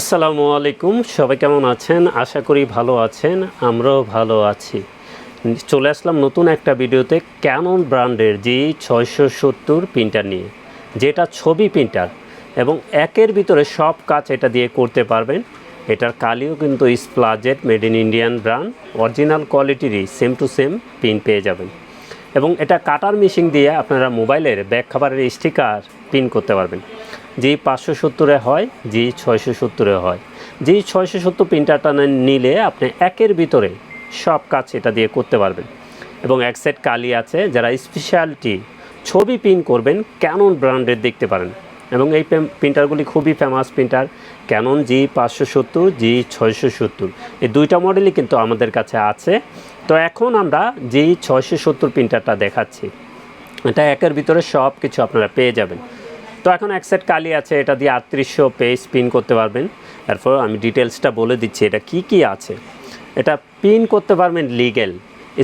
আসসালামু আলাইকুম, সবাই কেমন আছেন? আশা করি ভালো আছেন, আমরাও ভালো আছি। চলে আসলাম নতুন একটা ভিডিওতে ক্যানন ব্র্যান্ডের জি ছয়শো সত্তর প্রিন্টার নিয়ে, যেটা ছবি প্রিন্টার এবং একের ভিতরে সব কাজ এটা দিয়ে করতে পারবেন। এটার কালিও কিন্তু স্প্লাজেট made in Indian brand original কোয়ালিটিরই same to same pin পেয়ে যাবেন। এবং এটা কাটার মেশিন দিয়ে আপনারা মোবাইলের ব্যাক খাবারের স্টিকার পিন করতে পারবেন। জি পাঁচশো সত্তরে হয় জি ছয়শো সত্তরে হয়। জি ছয়শো সত্তর প্রিন্টারটা নিলে আপনি একের ভিতরে সব কাজ এটা দিয়ে করতে পারবেন। এবং এক সেট কালি আছে, যারা স্পেশালিটি ছবি পিন করবেন ক্যানন ব্র্যান্ডের দেখতে পারেন। এবং এই প্রিন্টারগুলি খুবই ফেমাস প্রিন্টার ক্যানন জি পাঁচশো সত্তর জি ছয়শো সত্তর। এই দুইটা মডেলই কিন্তু আমাদের কাছে আছে। তো এখন আমরা জি ছয়শো সত্তর প্রিন্টারটা দেখাচ্ছি, এটা একের ভিতরে সব কিছু আপনারা পেয়ে যাবেন। তো এখন এক সেট কালি আছে, এটা দিয়ে আটত্রিশশো পেজ পিন করতে পারবেন। তারপর আমি ডিটেলসটা বলে দিচ্ছি, এটা কি কি আছে? এটা পিন করতে পারবেন লিগেল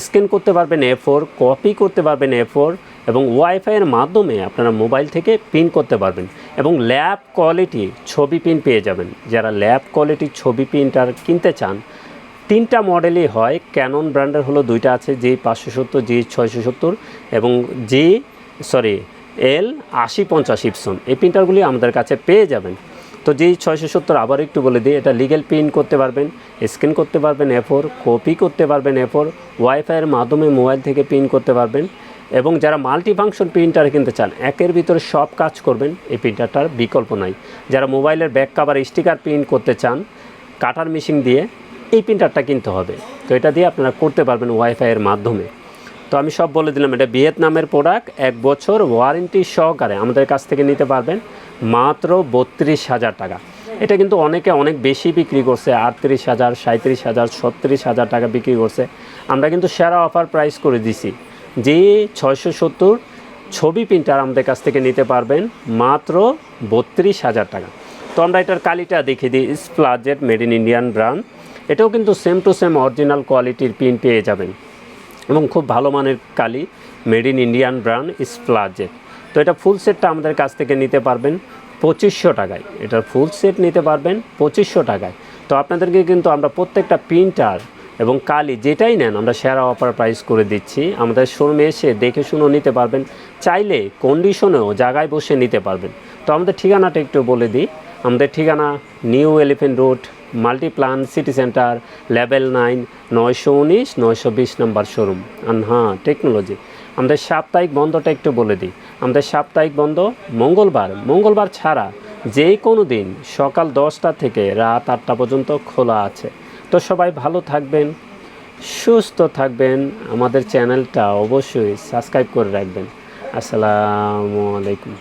স্ক্যান করতে পারবেন এ ফোর কপি করতে পারবেন এ ফোর এবং ওয়াইফাইয়ের মাধ্যমে আপনারা মোবাইল থেকে পিন করতে পারবেন এবং ল্যাব কোয়ালিটি ছবি পিন পেয়ে যাবেন। যারা ল্যাব কোয়ালিটির ছবি প্রিন্টার কিনতে চান, তিনটা মডেলই হয় ক্যানন ব্র্যান্ডের হলো দুইটা আছে জি পাঁচশো সত্তর জি ছয়শো সত্তর এবং জি সরি এল আশি পঞ্চাশ ইপসন। এই প্রিন্টারগুলি আমাদের কাছে পেয়ে যাবেন। তো যেই ছয়শো সত্তর আবার একটু বলে দিই, এটা লিগেল প্রিন্ট করতে পারবেন স্ক্যান করতে পারবেন এফোর কপি করতে পারবেন এফোর ওয়াইফাইয়ের মাধ্যমে মোবাইল থেকে প্রিন্ট করতে পারবেন এবং যারা মাল্টি ফাংশন প্রিন্টার কিনতে চান, একের ভিতরে সব কাজ করবেন, এই প্রিন্টারটার বিকল্প নাই। যারা মোবাইলের ব্যাক কাভার স্টিকার প্রিন্ট করতে চান, কাটার মেশিন দিয়ে এই প্রিন্টারটা কিনতে হবে। তো এটা দিয়ে আপনারা করতে পারবেন ওয়াইফাইয়ের মাধ্যমে। তো আমি সব বলে দিলাম, এটা ভিয়েতনামের প্রোডাক্ট, এক বছর ওয়ারেন্টি সহকারে আমাদের কাছ থেকে নিতে পারবেন মাত্র বত্রিশ হাজার টাকা। এটা কিন্তু অনেকে অনেক বেশি বিক্রি করছে, আটত্রিশ হাজার সাঁত্রিশ হাজার, ছত্রিশ হাজার টাকা বিক্রি করছে। আমরা কিন্তু সেরা অফার প্রাইস করে দিছি। যে ছয়শো সত্তর, ছবি প্রিন্টার আমাদের কাছ থেকে নিতে পারবেন মাত্র বত্রিশ হাজার টাকা। তো আমরা এটার কালিটা দেখিয়ে দিই, স্প্লাজেট মেড ইন ইন্ডিয়ান ব্র্যান্ড। এটাও কিন্তু সেম টু সেম অরিজিনাল কোয়ালিটির প্রিন্ট পেয়ে যাবেন। এবং খুব ভালো মানের কালি মেড ইন ইন্ডিয়ান ব্র্যান্ড স্প্লাজেট তো এটা ফুল সেটটা আমাদের কাছ থেকে নিতে পারবেন পঁচিশশো টাকায়। এটার ফুল সেট নিতে পারবেন পঁচিশশো টাকায়। তো আপনাদেরকে কিন্তু আমরা প্রত্যেকটা প্রিন্টার এবং কালি যেটাই নেন, আমরা সেরা অফার প্রাইস করে দিচ্ছি। আমাদের শোরুমে এসে দেখে শুনেও নিতে পারবেন। চাইলে কন্ডিশনেও জায়গায় বসে নিতে পারবেন। তো আমাদের ঠিকানাটা একটু বলে দিই। আমাদের ঠিকানা new elephant road multiplan city centre, level nine, নয়শো উনিশ, নয়শো বিশ নম্বর শোরুম আর হ্যাঁ টেকনোলজি। আমাদের সাপ্তাহিক বন্ধটা একটু বলে দিই। আমাদের সাপ্তাহিক বন্ধ মঙ্গলবার। মঙ্গলবার ছাড়া যে কোনো দিন সকাল দশটা থেকে রাত আটটা পর্যন্ত খোলা আছে। তো সবাই ভালো থাকবেন, সুস্থ থাকবেন। আমাদের চ্যানেলটা অবশ্যই সাবস্ক্রাইব করে রাখবেন। আসসালামু আলাইকুম।